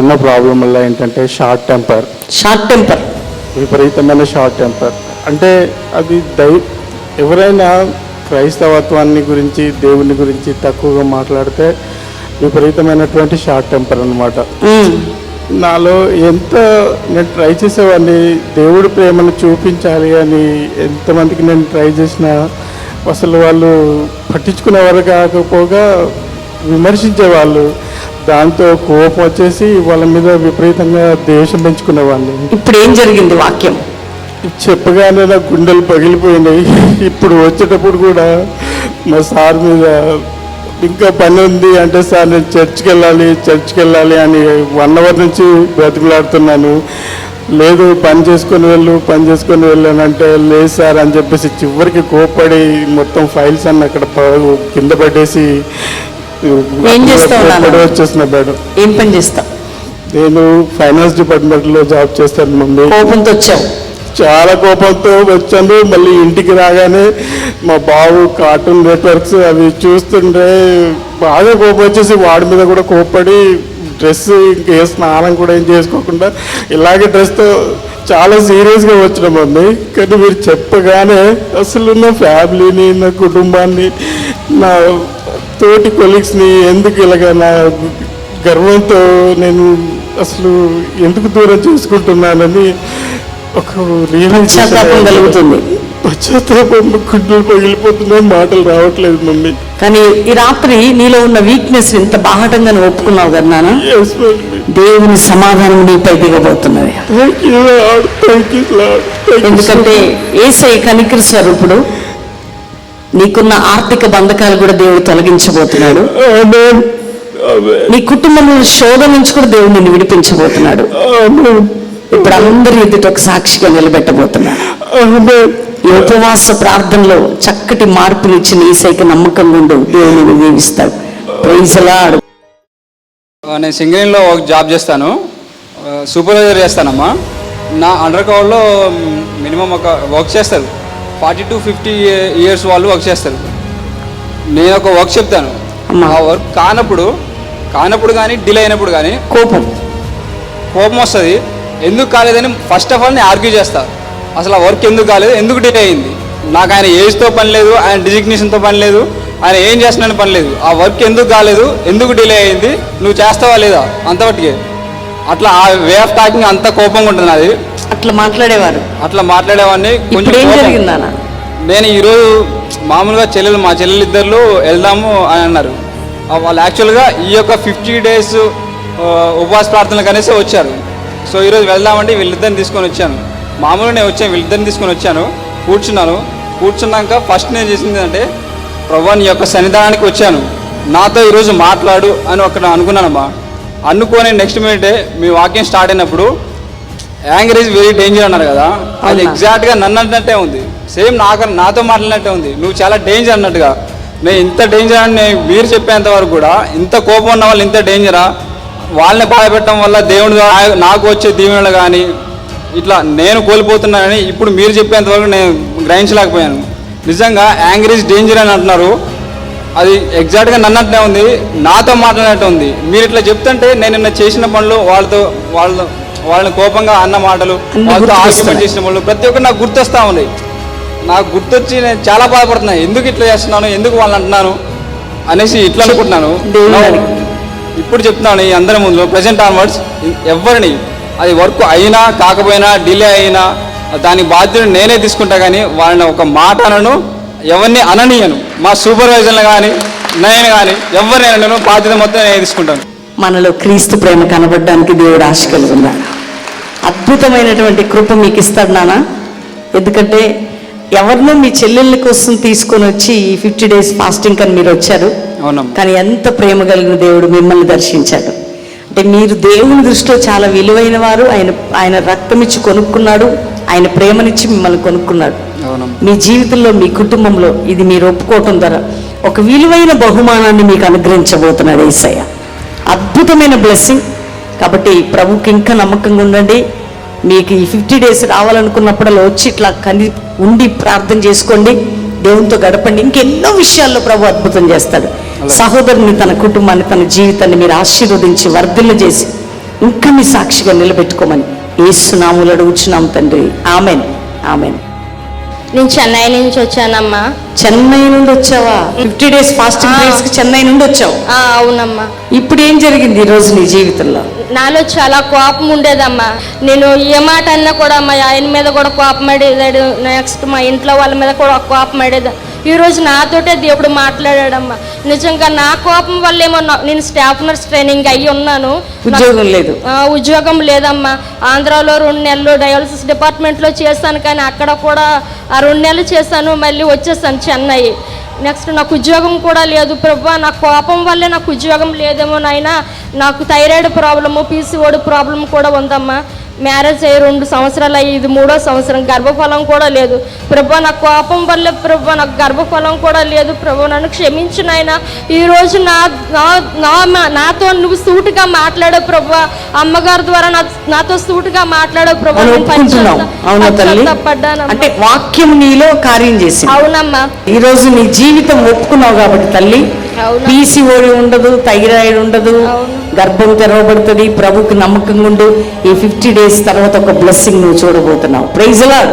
నాకున్న ప్రాబ్లం వల్ల ఏంటంటే షార్ట్ టెంపర్ షార్ట్ టెంపర్ విపరీతమైన షార్ట్ టెంపర్ అంటే అది దై ఎవరైనా క్రైస్తవత్వాన్ని గురించి దేవుని గురించి తక్కువగా మాట్లాడితే విపరీతమైనటువంటి షార్ట్ టెంపర్ అనమాట నాలో ఎంత నేను ట్రై చేసేవాడిని దేవుడి ప్రేమను చూపించాలి అని ఎంతమందికి నేను ట్రై చేసినా అసలు వాళ్ళు పట్టించుకునేవారు కాకపోగా విమర్శించేవాళ్ళు. దాంతో కోపం వచ్చేసి వాళ్ళ మీద విపరీతంగా ద్వేషం పెంచుకునేవాడిని. ఇప్పుడు ఏం జరిగింది వాక్యం? చెప్పగానే నా గుండెలు పగిలిపోయినాయి. ఇప్పుడు వచ్చేటప్పుడు కూడా మా సార్ మీద ఇంకా పని ఉంది అంటే సార్ నేను చర్చ్కి వెళ్ళాలి చర్చ్కి వెళ్ళాలి అని వన్ అవర్ నుంచి బ్రతిమలాడుతున్నాను. లేదు పని చేసుకొని వెళ్ళు పని చేసుకొని వెళ్ళానంటే లేదు సార్ అని చెప్పేసి చివరికి కోప్పడి మొత్తం ఫైల్స్ అన్ని అక్కడ కింద పట్టేసి ఏం చేస్తావు వచ్చేసిన మేడం. ఏం పని చేస్తావు? నేను ఫైనాన్స్ డిపార్ట్మెంట్లో జాబ్ చేస్తాను మమ్మీ. కోపంతో వచ్చావు? చాలా కోపంతో వచ్చాను. మళ్ళీ ఇంటికి రాగానే మా బాబు కార్టూన్ నెట్వర్క్స్ అవి చూస్తుంటే బాగా కోపం వచ్చేసి వాడి మీద కూడా కోప్పడి డ్రెస్ ఇంకే స్నానం కూడా ఏం చేసుకోకుండా ఇలాగే డ్రెస్తో చాలా సీరియస్గా వచ్చిన మమ్మీ. కానీ మీరు చెప్పగానే అసలు నా ఫ్యామిలీని నా కుటుంబాన్ని నా తోటి కొలీగ్స్ని ఎందుకు ఇలాగ నా గర్వంతో నేను అసలు ఎందుకు దూరం చేసుకుంటున్నానని ఒక పశ్చాత్తాపం కలుగుతుంది. పశ్చాత్తాపం గుడ్డలు పగిలిపోతున్నాయి మాటలు రావట్లేదు మమ్మీ. కానీ ఈ రాత్రి నీలో ఉన్న వీక్నెస్ ఇంత బాహటంగా ఒప్పుకున్నావు కదా నాన్న? దేవుని సమాధానం నీపై దిగబోతున్నది. ఎందుకంటే ఏసై కనికర స్వరూపుడు నీకున్న ఆర్థిక బంధకాలు కూడా దేవుడు తొలగించబోతున్నాడు. నీ కుటుంబంలో శోధన నుంచి కూడా దేవుడు నిన్ను విడిపించబోతున్నాడు. ఇప్పుడు అందరి ఎదుట ఒక సాక్షిగా నిలబెట్టబోతున్నాడు. ఈ ఉపవాస ప్రార్థనలో చక్కటి మార్పులు ఇచ్చిన ఈసైకి నమ్మకంగా ఉండు. దేవుని దీవిస్తాడు. ప్రైజలాడు నేను సింగరేణిలో ఒక జాబ్ చేస్తాను. సూపర్వైజర్ చేస్తానమ్మా. నా అండర్ కవర్లో మినిమం ఒక వర్క్ చేస్తారు. ఫార్టీ టు ఫిఫ్టీ ఇయర్స్ వాళ్ళు వర్క్ చేస్తారు. నేను ఒక వర్క్ చెప్తాను. ఆ వర్క్ కానప్పుడు కానప్పుడు కానీ డిలే అయినప్పుడు కానీ కోపం. కోపం వస్తుంది. ఎందుకు కాలేదని ఫస్ట్ ఆఫ్ ఆల్ నేను ఆర్గ్యూ చేస్తా. అసలు ఆ వర్క్ ఎందుకు కాలేదు? ఎందుకు డిలే అయింది? నాకు ఆయన ఏజ్తో పని లేదు ఆయన డిజిగ్నేషన్తో పని లేదు ఆయన ఏం చేస్తున్నాను పని లేదు. ఆ వర్క్ ఎందుకు కాలేదు? ఎందుకు డిలే అయింది? నువ్వు చేస్తావా లేదా? అంతవరకే అట్లా ఆ వే ఆఫ్ టాకింగ్ అంత కోపంగా ఉంటుంది అది అట్లా మాట్లాడేవారు. అట్లా మాట్లాడేవాడిని ఇప్పుడు ఏం కోపం. జరిగిందన్న నేను ఈరోజు మామూలుగా చెల్లెలు మా చెల్లెలు ఇద్దరు వెళ్దాము అని అన్నారు. ఆ వాళ్ళు యాక్చువల్గా ఈ యొక్క ఫిఫ్టీ డేస్ ఉపవాస ప్రార్థనలకు అనేసి వచ్చారు. సో ఈరోజు వెళ్దామంటే వీళ్ళిద్దరిని తీసుకొని వచ్చాను. మామూలుగా నేను వచ్చాను వీళ్ళిద్దరిని తీసుకొని వచ్చాను. కూర్చున్నాను. కూర్చున్నాక ఫస్ట్ నేను చేసింది అంటే ప్రభా నీ యొక్క సన్నిధానానికి వచ్చాను. నాతో ఈరోజు మాట్లాడు అని ఒక అనుకున్నానమ్మా. అనుకోని నెక్స్ట్ మినిటే మీ వాక్యం స్టార్ట్ అయినప్పుడు యాంగర్ ఈజ్ వెరీ డేంజర్ అన్నారు కదా. అది అవునా? ఎగ్జాక్ట్గా నన్ను అన్నట్టే ఉంది. సేమ్ నాకు నాతో మాట్లాడినట్టే ఉంది. నువ్వు చాలా డేంజర్ అన్నట్టుగా. నేను ఇంత డేంజర్ అని నేను మీరు చెప్పేంత వరకు కూడా ఇంత కోపం ఉన్న వాళ్ళు ఇంత డేంజరా వాళ్ళని బాధపెట్టడం వల్ల దేవుడు ద్వారా నాకు వచ్చే దీవెనలు కానీ ఇట్లా నేను కోల్పోతున్నానని ఇప్పుడు మీరు చెప్పేంత వరకు నేను గ్రహించలేకపోయాను. నిజంగా యాంగర్ ఈజ్ డేంజర్ అని అంటున్నారు. అది ఎగ్జాక్ట్గా నన్నట్టే ఉంది. నాతో మాట్లాడినట్టు ఉంది. మీరు ఇట్లా చెప్తుంటే నేను నిన్న చేసిన పనులు వాళ్ళతో వాళ్ళ వాళ్ళని కోపంగా అన్న మాటలు వాళ్ళతో. ఆర్గ్యుమెంట్ చేసిన పనులు ప్రతి ఒక్కటి నాకు గుర్తొస్తా ఉన్నాయి. నాకు గుర్తొచ్చి నేను చాలా బాధపడుతున్నాను. ఎందుకు ఇట్లా చేస్తున్నాను? ఎందుకు వాళ్ళని అంటున్నాను? అనేసి ఇట్లా అనుకుంటున్నాను. ఇప్పుడు చెప్తున్నాను ఈ అందరి ముందు ప్రజెంట్ ఆన్వర్డ్స్ ఎవరిని? అది వర్క్ అయినా కాకపోయినా డిలే అయినా దాని బాధ్యత నేనే తీసుకుంటా కానీ వాళ్ళని ఒక మాట అనను ఎవరిని అననీయను. మా సూపర్వైజర్లు కానీ నేను కానీ ఎవరిని అనను బాధ్యత మొత్తం నేనే తీసుకుంటాను. మనలో క్రీస్తు ప్రేమ కనబడడానికి దేవుడు ఆశ కలిగి ఉన్నాడు. అద్భుతమైనటువంటి కృప మీకు ఇస్తాడు నాన్న ఎందుకంటే ఎవరినో మీ చెల్లెళ్ళ కోసం తీసుకొని వచ్చి ఈ ఫిఫ్టీ డేస్ ఫాస్టింగ్ అని మీరు వచ్చారు. కానీ ఎంత ప్రేమ కలిగిన దేవుడు మిమ్మల్ని దర్శించాడు. అంటే మీరు దేవుని దృష్టిలో చాలా విలువైన వారు. ఆయన ఆయన రక్తం ఇచ్చి కొనుక్కున్నాడు. ఆయన ప్రేమనిచ్చి మిమ్మల్ని కొనుక్కున్నాడు. మీ జీవితంలో మీ కుటుంబంలో ఇది మీరు ఒప్పుకోవటం ద్వారా ఒక విలువైన బహుమానాన్ని మీకు అనుగ్రహించబోతున్నాడు ఏసయ్య. అద్భుతమైన బ్లెస్సింగ్ కాబట్టి ప్రభుకి ఇంకా నమ్మకంగా ఉండండి. మీకు ఈ ఫిఫ్టీ డేస్ రావాలనుకున్నప్పుడల్లా వచ్చి ఇట్లా కని ఉండి ప్రార్థన చేసుకోండి. దేవునితో గడపండి. ఇంకెన్నో విషయాల్లో ప్రభు అద్భుతం చేస్తాడు. సహోదరుని తన కుటుంబాన్ని తన జీవితాన్ని మీరు ఆశీర్వదించి వర్ధిల్ల చేసి ఇంకా నీ సాక్షిగా నిలబెట్టుకోమని ఏసునాములు అడుగుచున్నాం తండ్రి. ఆమెన్. ఆమెన్. నేను చెన్నై నుంచి వచ్చానమ్మా. చెన్నై నుండి వచ్చావా? ఫిఫ్టీ డేస్ ఫాస్టింగ్ ఆ. డేస్కి చెన్నై నుండి వచ్చావు. ఆ, అవునమ్మా. ఇప్పుడు ఏం జరిగింది ఈ రోజు నీ జీవితంలో? నాలో చాలా కోపం ఉండేదమ్మా. నేను ఏ మాట అన్నా కూడా మా ఆయన మీద కూడా కోపం అడేదాడు నెక్స్ట్ మా ఇంట్లో వాళ్ళ మీద కూడా కోపం అడేది ఈ రోజు నాతోటే దేవుడు మాట్లాడాడమ్మా. నిజంగా నా కోపం వల్లేమో నేను స్టాఫ్ నర్స్ ట్రైనింగ్ అయ్యి ఉన్నాను. ఉద్యోగం లేదు. ఉద్యోగం లేదమ్మా. ఆంధ్రాలో రెండు నెలలు డయాలసిస్ డిపార్ట్మెంట్లో చేశాను కానీ అక్కడ కూడా ఆ రెండు నెలలు చేశాను మళ్ళీ వచ్చేసాను చెన్నై. నెక్స్ట్ నాకు ఉద్యోగం కూడా లేదు. ప్రభా నా కోపం వల్లే నాకు ఉద్యోగం లేదేమో నాయనా. నాకు థైరాయిడ్ ప్రాబ్లము పీసీఓడి ప్రాబ్లం కూడా ఉందమ్మా. మ్యారేజ్ అయ్యి రెండు సంవత్సరాలు అయ్యి ఇది మూడో సంవత్సరం గర్భఫలం కూడా లేదు. ప్రభా నా కోపం వల్లే ప్రభా నాకు గర్భఫలం కూడా లేదు. ప్రభా నన్ను క్షమించు నాయన. ఈ రోజు నా నా- నాతో నువ్వు సూటిగా మాట్లాడే ప్రభా. అమ్మగారి ద్వారా నా నాతో సూటిగా మాట్లాడే ప్రభా. మనం నేను ఒప్పుకుంటున్నాం. పశ్చాత్త- అవునా తల్లి? పశ్చాత్తాపడ్డానమ్మా. అంటే వాక్యం నీలో కార్యం చేసింది. అవునమ్మా. ఈ రోజు నీ జీవితం ఒప్పుకున్నావు కాబట్టి తల్లి. పీసీఓడి ఉండదు థైరాయిడ్ ఉండదు. గర్భం తెరవబడుతుంది ప్రభుకి నమ్మకంగా ఉండు. ఈ ఫిఫ్టీ డేస్ తర్వాత ఒక బ్లెస్సింగ్ నువ్వు చూడబోతున్నావు. Praise lord